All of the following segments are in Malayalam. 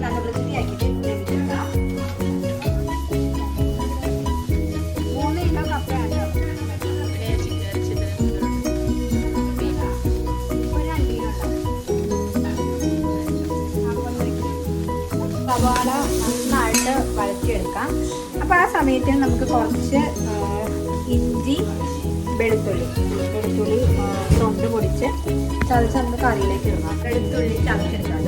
നല്ല വൃത്തിയാക്കിയിട്ട് വേവിച്ചെടുക്കാം മൂന്ന് കിലോ കപ്പയാണ് സവാള നന്നായിട്ട് വഴറ്റിയെടുക്കാം അപ്പോൾ ആ സമയത്ത് നമുക്ക് കുറച്ച് ഇഞ്ചി വെളുത്തുള്ളി വെളുത്തുള്ളി തൊണ്ട് പൊടിച്ച് ചതച്ച് നമുക്ക് കറിയിലേക്ക് ഇടണം വെളുത്തുള്ളി ചതച്ചെടുക്കാം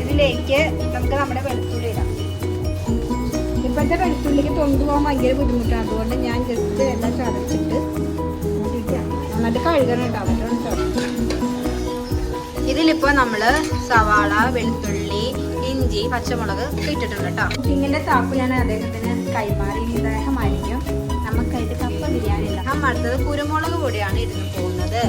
ഇതിലേക്ക് നമുക്ക് നമ്മുടെ വെളുത്തുള്ളി ഇടാം. ഇപ്പോഴത്തെ വെളുത്തുള്ളിക്ക് തൊണ്ടുപോകാൻ ഭയങ്കര ബുദ്ധിമുട്ടാണ്. അതുകൊണ്ട് ഞാൻ ജസ്റ്റ് എല്ലാം ചതച്ചിട്ട്. നന്നായിട്ട് കഴുകണം എന്നിട്ടാണ് ഇതിലിപ്പോൾ നമ്മൾ സവാള വെളുത്തുള്ളി ഇഞ്ചി പച്ചമുളക് ഇട്ടിട്ടുണ്ട് കേട്ടോ. കുക്കിങ്ങിന്റെ താപ്പ് ഞാൻ അദ്ദേഹത്തിന് കൈമാറി. ഇദ്ദേഹമായിരിക്കും നമുക്കായിട്ട് കപ്പ ബിരിയാണി ഇല്ല നമ്മൾ അടുത്തത് കുരുമുളക് പൊടിയാണ് ഇരുന്ന് പോകുന്നത്.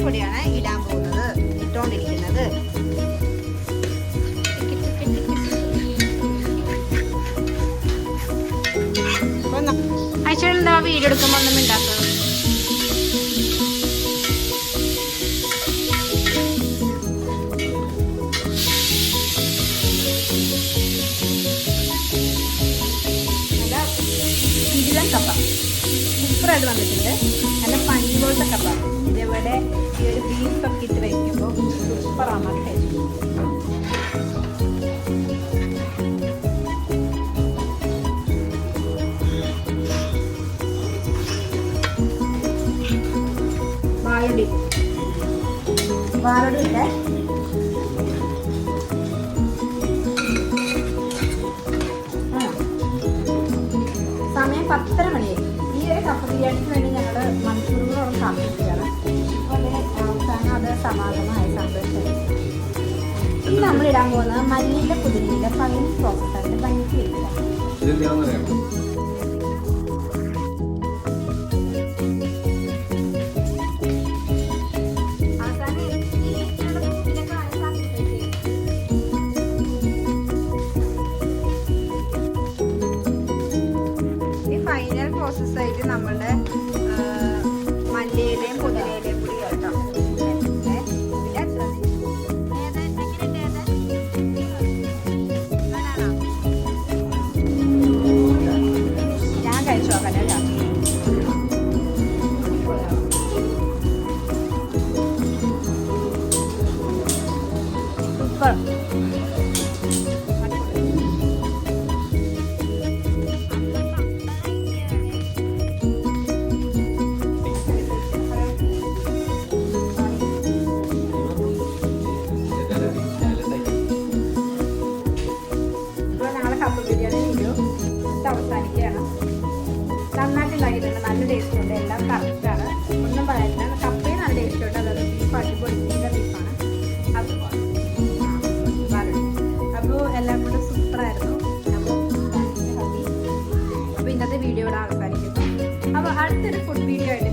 സാരപ്പൊടിയാണ് ഇടാൻ പോകുന്നത്. ഇട്ടുകൊണ്ടിരിക്കുന്നത്. അച്ഛനെന്താ എടുക്കുമ്പോൾ ഒന്നും ഉണ്ടാക്കുക കപ്പ. സൂപ്പറായിട്ട് വന്നിട്ടുണ്ട്. നല്ല പഞ്ഞി പോലത്തെ കപ്പ. വാഴടി വാഴടി ഇല്ലേ സമയം പത്തര മണിയായി. ഈ ഒരു കപ്പ ബിരിയാണിക്ക് വേണ്ടി ഞങ്ങൾ മണിക്കൂറുകളോളം കാത്തിരിക്കുകയാണ് അതുപോലെ അവസാനം അത് സമാധാനമായ സന്തോഷം ഇനി നമ്മൾ ഇടാൻ പോകുന്നത് മല്ലിയിലെ പുതിരിന്റെ പകുതി പ്രോസസ്സായിട്ട് ഭംഗിക്ക് ഇതെന്താണെന്നറിയാമോ 算 വീഡിയോയുടെ ആൾക്കാരിക്കും അവസാനിക്കുന്നു. അപ്പോൾ അടുത്തൊരു ഫുഡ് വീഡിയോ ആയിട്ട്